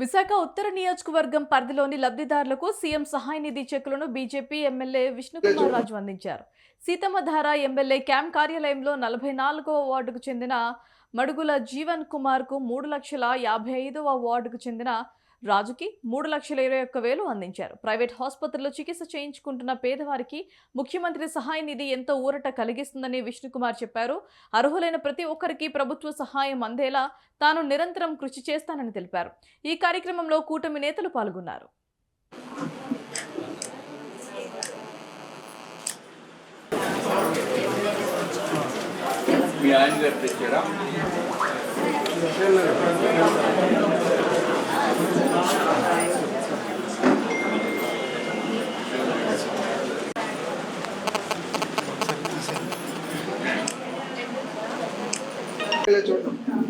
విశాఖ ఉత్తర నియోజకవర్గం పరిధిలోని లబ్ధిదారులకు సీఎం సహాయ నిధి చెక్కులను బీజేపీ ఎమ్మెల్యే విష్ణుకుమార్ రాజు అందించారు. సీతమ్మధార ఎమ్మెల్యే క్యాంప్ కార్యాలయంలో నలభై నాలుగవ వార్డుకు చెందిన మడుగుల జీవన్ కుమార్కు మూడు లక్షల యాభై ఐదవ వార్డుకు చెందిన రాజుకి మూడు లక్షల ఇరవై ఒక్క వేలు అందించారు. ప్రైవేట్ ఆసుపత్రిలో చికిత్స చేయించుకుంటున్న పేదవారికి ముఖ్యమంత్రి సహాయ నిధి ఎంతో ఊరట కలిగిస్తుందని విష్ణుకుమార్ చెప్పారు. అర్హులైన ప్రతి ఒక్కరికి ప్రభుత్వ సహాయం అందేలా తాను నిరంతరం కృషి చేస్తానని తెలిపారు. ఈ కార్యక్రమంలో కూటమి నేతలు పాల్గొన్నారు. మీ ఆయన గారు తెచ్చారా? చూడండి